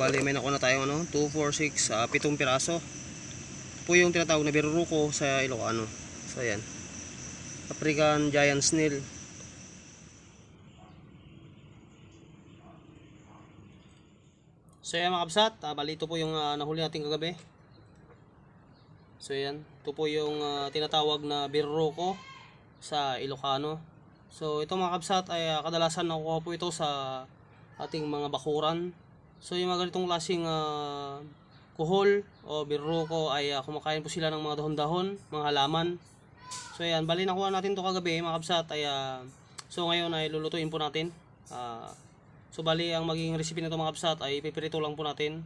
Bali may nakuha na tayong ano, 2, 4, 6, ah, pitong piraso. Ito po yung tinatawag na biruruko sa Ilocano. So, ayan. African Giant Snail. So, ayan mga kabsat. Ah, bali ito po yung ah, nahuli natin kagabi. So, ayan. Ito po yung ah, tinatawag na biruruko sa Ilocano. So, ito mga kabsat ay ah, kadalasan nakukuha po ito sa ating mga bakuran. So, yung mga ganitong klaseng ah, kuhol o biruko ay ah, kumakain po sila ng mga dahon-dahon, mga halaman. So, ayan, bali nakuha natin to kagabi mga kabsat ay ah, so ngayon ay lulutuin po natin. Ah, so, bali ang magiging recipe nito mga kabsat ay pipirito lang po natin.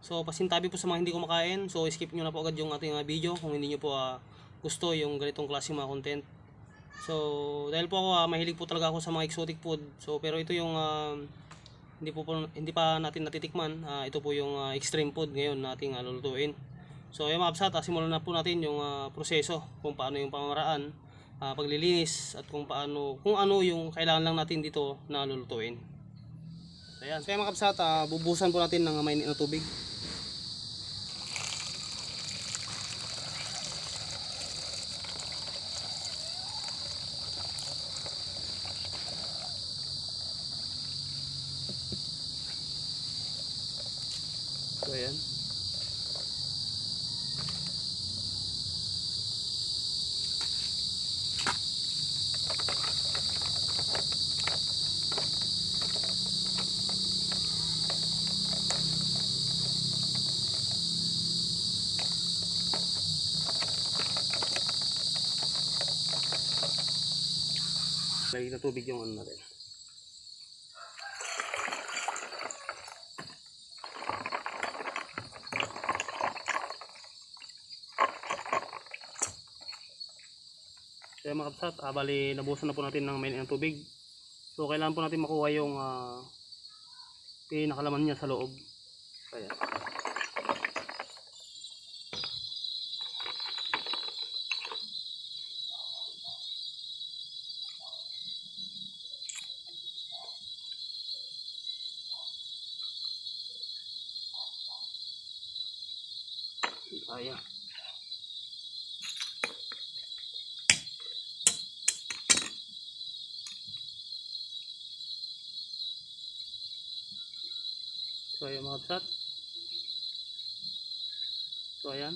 So, pasintabi po sa mga hindi kumakain. So, skip nyo na po agad yung ating ah, video kung hindi nyo po ah, gusto yung ganitong klaseng mga content. So, dahil po ako ah, mahilig po talaga ako sa mga exotic food. So, pero ito yung ah, hindi po, po hindi pa natin natitikman. Ah, ito po yung ah, extreme food ngayon nating uh, lulutuin. So, ayun mga kabsat, ah, simulan na po natin yung ah, proseso kung paano yung pamamaraan, ah, paglilinis at kung paano kung ano yung kailangan lang natin dito na lulutuin. So, ayan. So, ayan mga kabsat, ah, bubusan po natin ng mainit na tubig. So, ayan. Lagi na tubig yung ano natin. Kaya mga kapsat, ah, bali nabusan na po natin ng mainit ng tubig. So kailangan po natin makuha yung ah, pinakalaman niya sa loob. Kaya. Kaya. So ayan mga kapsat. So ayan.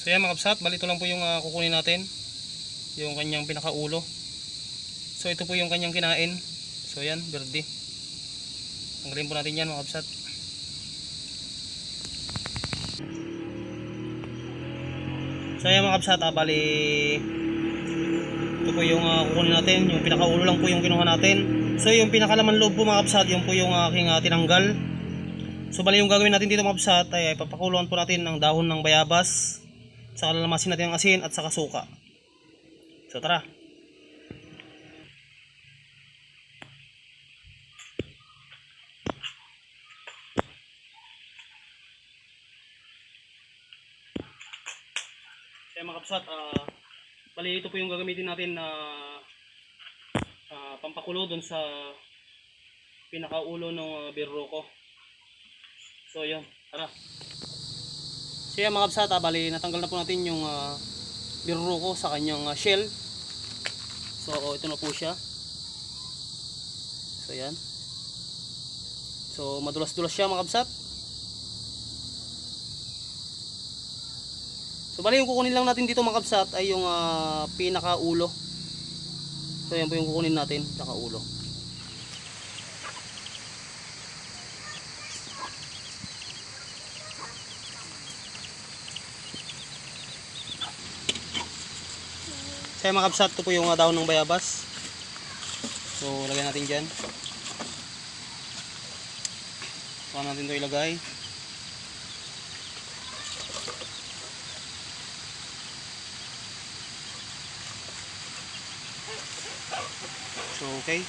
So yan mga kapsat, bali ito lang po yung ah, kukunin natin. Yung kanyang pinakaulo. So ito po yung kanyang kinain. So yan, berde. Tanggalin po natin yan mga kapsat. So yan mga kapsat, ah, bali ito po yung ah, kukunin natin. Yung pinakaulo lang po yung kinuha natin. So yung pinakalaman loob po mga kapsat, yung po yung aking ah, tinanggal. So bali yung gagawin natin dito mga kapsat ay, ay papakuluan po natin ng dahon ng bayabas. Saka lalamasin natin ang asin at saka suka. So tara. Kaya mga kapsat, ah, bali ito po yung gagamitin natin na ah, pampakulo doon sa pinakaulo ng uh, birro ko. So yun, tara. So yan mga kabsat, ah, bali natanggal na po natin yung uh, birro ko sa kanyang ah, shell. So ito na po siya. So yan. So madulas-dulas siya mga kabsat. So bali yung kukunin lang natin dito mga kabsat ay yung ah, pinakaulo. So yan po yung kukunin natin, tsaka ulo. Yan mga kabsat, ito po yung ah, dahon ng bayabas. So lagyan natin dyan. Saka natin ito ilagay. So okay.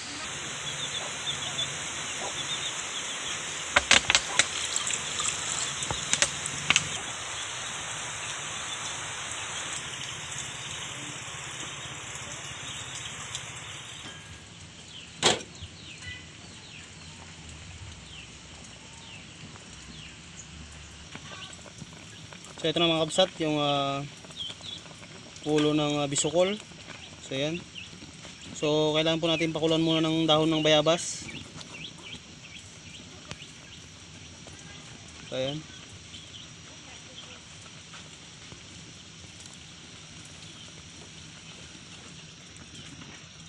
So ito na mga kabsat, yung ah, ulo ng ah, bisukol. So yan. So kailangan po natin pakulan muna ng dahon ng bayabas. So yan.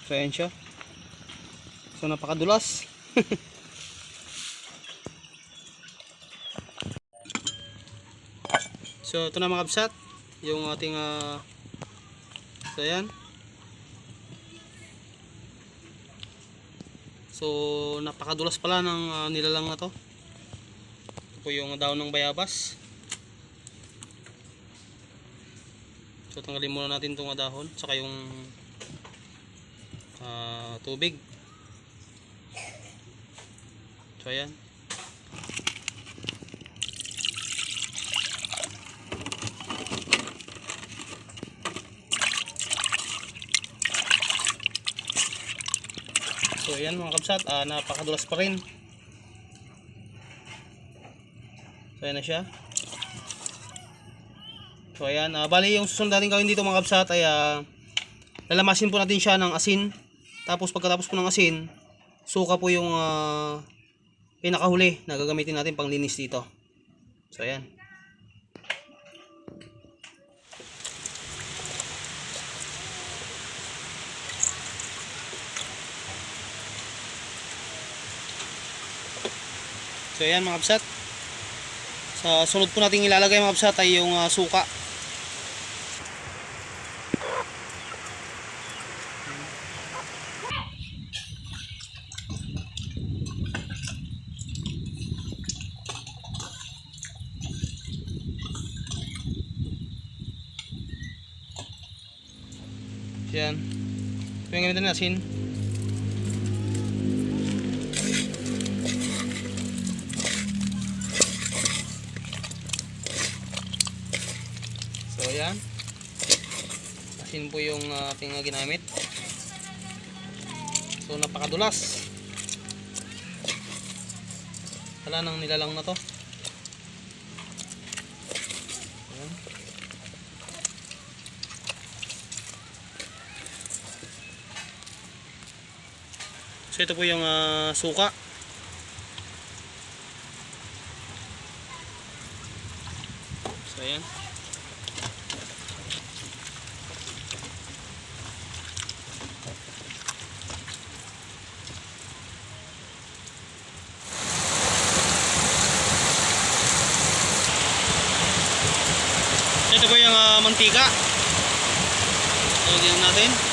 So yan siya. So napakadulas. So ito na mga kabsat, yung ating ah, so yan. So napakadulas pala ng ah, nilalang na to. Ito po yung daon ng bayabas. So tanggalin muna natin itong dahon, saka yung ah, tubig. So ayan. So ayan mga kabsat, ah, napakadulas pa rin. So ayan na siya. So ayan, ah, bali yung susunod natin gawin dito mga kabsat ay ah, lalamasin po natin siya ng asin. Tapos pagkatapos po ng asin, suka po yung ah, pinakahuli na gagamitin natin pang linis dito. So ayan. So ayan mga kabsat. Sa sunod po nating ilalagay mga kabsat ay yung ah, suka. Yan. Ito yung gamitin natin. Asin po yung uh, ating uh, ginamit. So napakadulas. Wala nang nilalang na to. So ito po yung ah, suka. So ayan. Ito po yung ah, mantika. Lagyan natin.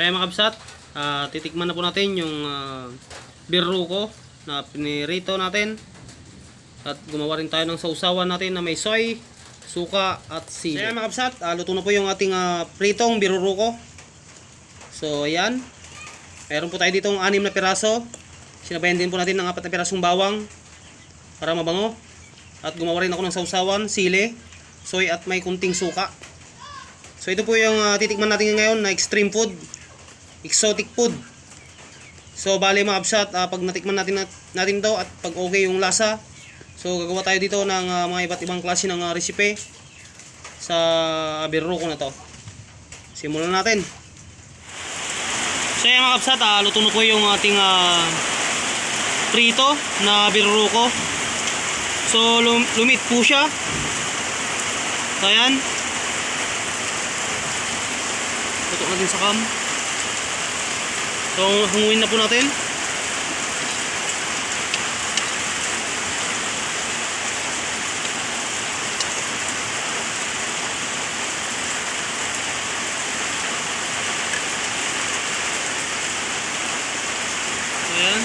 So ayan mga kabsat, ah, titikman na po natin yung uh, birruko na pinirito natin. At gumawa rin tayo ng sausawan natin na may soy, suka at sili. So ayan mga kabsat, ah, luto na po yung ating ah, pritong birruko. So ayan, meron po tayo ditong anim na piraso. Sinabayan din po natin ng apat na pirasong bawang para mabango. At gumawa rin ako ng sausawan, sili, soy at may kunting suka. So ito po yung ah, titikman natin ngayon na extreme food exotic food. So bali mga absat, ah, pag natikman natin nat- natin to at pag okay yung lasa, so gagawa tayo dito ng ah, mga iba't ibang klase ng ah, recipe sa birro ko na to. Simulan natin. So yan mga absat, ah, luto na po yung ating ah, prito na birro ko. So lum- lumit po siya. So ayan. Tutok natin sa cam. So, hanguin na po natin. Ayan.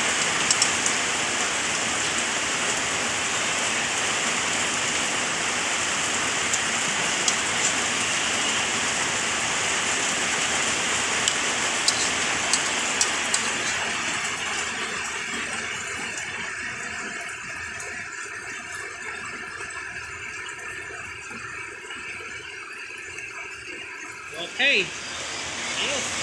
Okay. Ayos.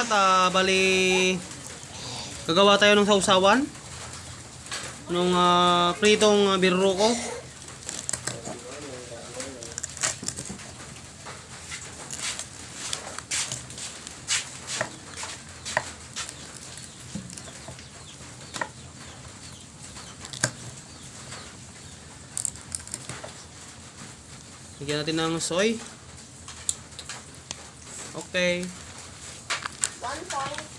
Kapsat, ah, bali gagawa tayo ng sausawan nung ah, pritong uh, birro ko. Lagyan natin ng soy. Okay.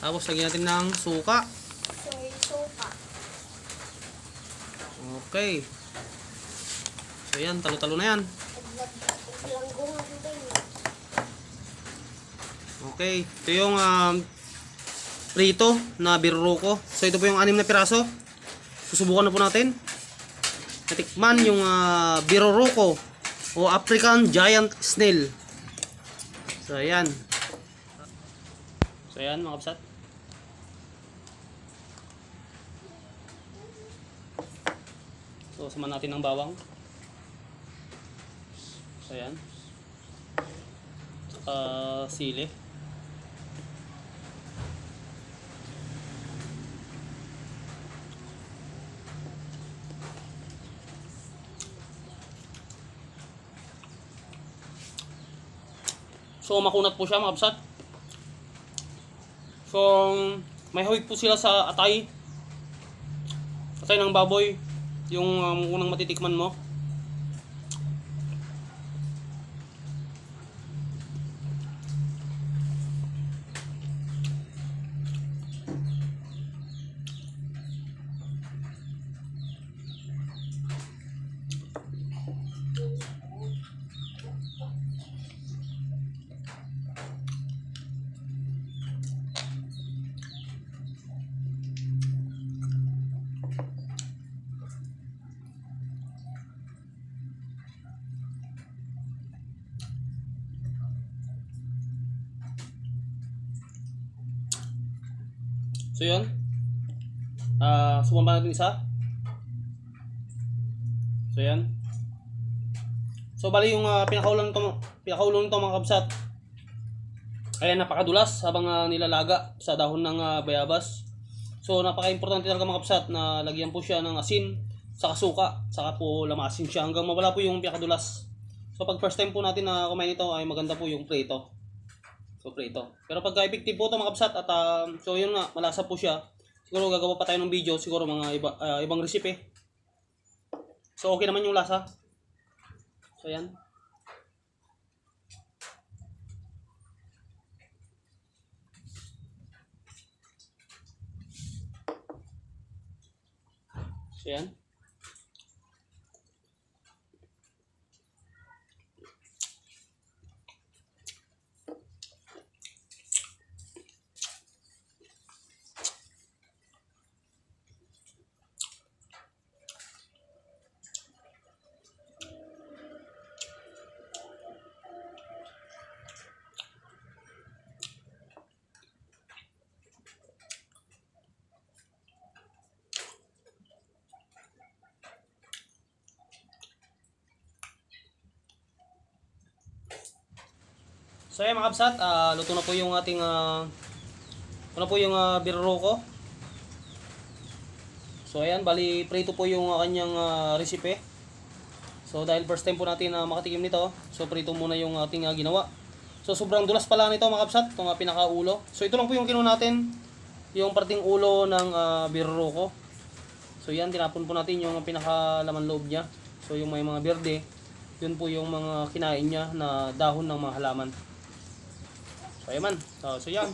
Tapos lagyan natin ng suka. soy sopa. Okay. So yan, talo-talo na yan. Okay. Ito yung um, prito na birruko. So ito po yung anim na piraso. Susubukan na po natin. Natikman yung uh, birruko o African Giant Snail. So ayan. So ayan mga kapsat. So sama natin ng bawang. So. Saka sili. So makunat po siya mga kapsat. So, may hawig po sila sa atay. Atay ng baboy. Yung um, unang matitikman mo. So yun. Ah, subukan pa natin isa. So yan. So bali yung uh, pinakaulo nito, pinakaulo nito mga kabsat. Ayan, napakadulas habang ah, nilalaga sa dahon ng ah, bayabas. So napaka-importante talaga mga kabsat na lagyan po siya ng asin, saka suka, saka po lamasin siya hanggang mawala po yung pinakadulas. So pag first time po natin na kumain ito ay maganda po yung prito. So prito. Pero pagka effective po ito mga kabsat at ah, so yun nga, malasa po siya. Siguro gagawa pa tayo ng video, siguro mga iba, ah, ibang recipe. So okay naman yung lasa. So yan. So yan. So yan mga kabsat, ah, luto na po yung ating uh, ano po yung uh, birroko. So ayan, bali prito po yung ah, kanyang ah, recipe. So dahil first time po natin na makatikim nito, so prito muna yung ating ah, ginawa. So sobrang dulas pala nito mga kabsat, itong uh, pinakaulo. So ito lang po yung kinuha natin, yung parting ulo ng uh, birroko. So yan, tinapon po natin yung pinakalaman loob niya. So yung may mga berde, yun po yung mga kinain niya na dahon ng mga halaman. So, ayan man. So, so yan.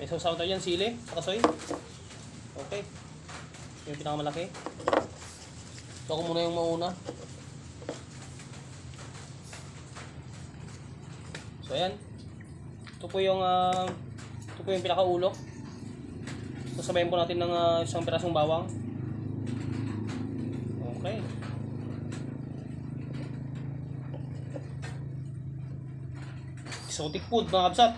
May sausaw tayo yan, sili, saka soy. Okay. Yung pinakamalaki. So, ako muna yung mauna. So, ayan. Ito po yung, ah, ito po yung pinakaulo. So, sabayin po natin ng ah, isang pirasong bawang. Okay. Exotic food mga kabsat.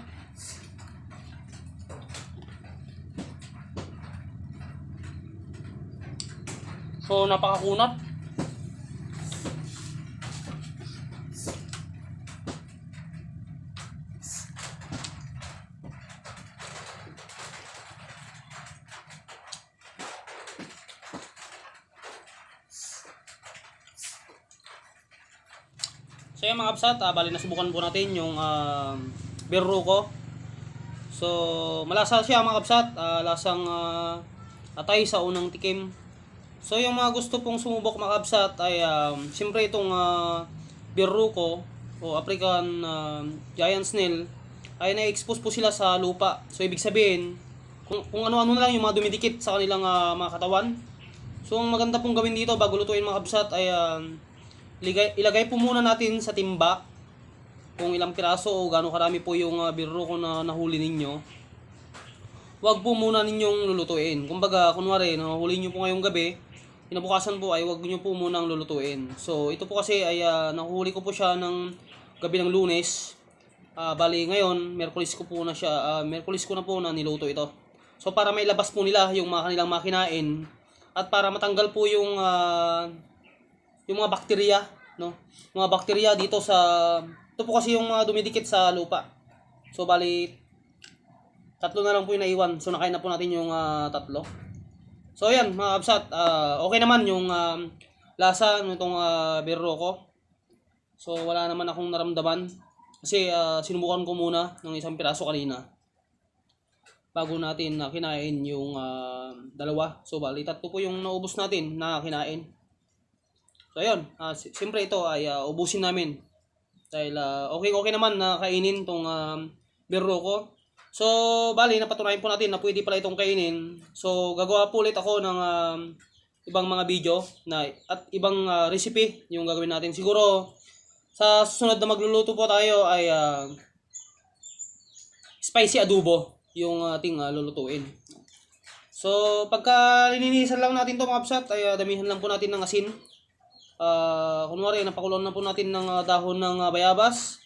So napakakunat. Ah, bali nasubukan po natin yung uh, berruko. So malasa siya mga kapsat, ah, lasang ah, atay sa unang tikim. So yung mga gusto pong sumubok mga kapsat ay um, siyempre itong uh, berruko o African ah, giant snail ay na-expose po sila sa lupa. So ibig sabihin, kung, kung ano-ano na lang yung mga dumidikit sa kanilang ah, mga katawan. So ang maganda pong gawin dito bago lutuin mga kapsat ay um, Iligay, ilagay po muna natin sa timba kung ilang piraso o gaano karami po yung uh, birro ko na nahuli ninyo. Huwag po muna ninyong lulutuin. Kumbaga, kunwari, nahuli nyo po ngayong gabi, kinabukasan po ay huwag nyo po munang lulutuin. So, ito po kasi ay uh, nahuhuli ko po siya ng gabi ng lunes. Uh, bali, ngayon, Merkulis ko po na siya, uh, Merkulis ko na po na niluto ito. So, para mailabas po nila yung mga kanilang makinain at para matanggal po yung uh, yung mga bakterya, no? Mga bakterya dito sa ito po kasi yung mga dumidikit sa lupa. So bali tatlo na lang po yung naiwan. So nakain na po natin yung ah, tatlo. So ayan, mga absat, ah, okay naman yung ah, lasa nitong uh, birro ko. So wala naman akong naramdaman kasi ah, sinubukan ko muna ng isang piraso kanina. bago natin na kinain yung ah, dalawa. So bali tatlo po yung naubos natin na kinain. So ayun, si- siyempre ito ay ah, ubusin namin. Dahil ah, okay okay naman na kainin tong um, birro ko. So bali napatunayan po natin na pwede pala itong kainin. So gagawa po ulit ako ng um, ibang mga video na at ibang ah, recipe yung gagawin natin. Siguro sa susunod na magluluto po tayo ay ah, spicy adobo yung ating ah, lulutuin. So, pagka lininisan lang natin to mga kapsat, ay ah, damihan lang po natin ng asin. Ah, kunwari, napakulon na po natin ng ah, dahon ng ah, bayabas.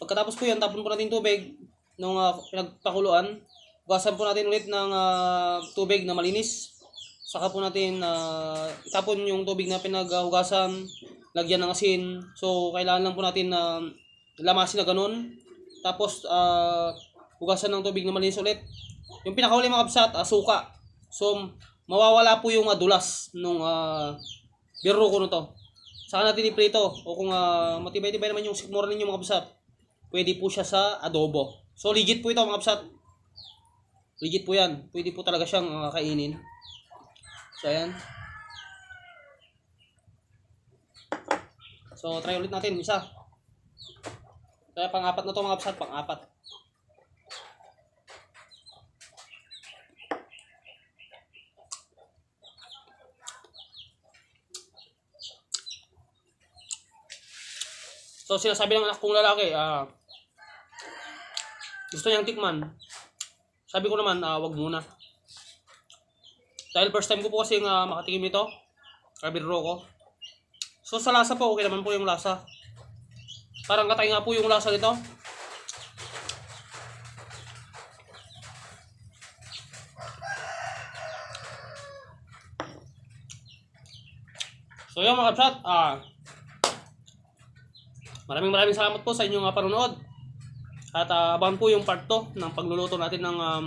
Pagkatapos po yan, tapon po natin tubig nung ah, pinagpakuluan. Hugasan po natin ulit ng ah, tubig na malinis. Saka po natin ah, itapon yung tubig na pinaghugasan, lagyan ng asin. So, kailangan lang po natin na lamasin na ganun. Tapos, ah, hugasan ng tubig na malinis ulit. Yung pinakahuli mga kapsat, ah, suka. So, mawawala po yung ah, dulas nung uh, birro ko to. Saka natin iprito. O kung ah, matibay-tibay naman yung sikmura ninyo mga kapsat, pwede po siya sa adobo. So, legit po ito mga kapsat. Legit po yan. Pwede po talaga siyang ah, kainin. So, ayan. So, try ulit natin. Isa. Kaya pang-apat na to mga kapsat. Pang-apat. So sinasabi ng anak kong lalaki, ah gusto niyang tikman. Sabi ko naman, ah wag muna. Dahil first time ko po kasi nga makatikim ito. Kabirro ko. So sa lasa po, okay naman po yung lasa. Parang katay nga po yung lasa nito. So yun mga kapsat, ah Maraming maraming salamat po sa inyong uh, panonood. At uh, abangan po yung part 2 ng pagluluto natin ng um,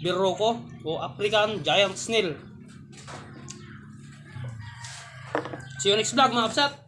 birroko o African Giant Snail. See you next vlog mga kapsat!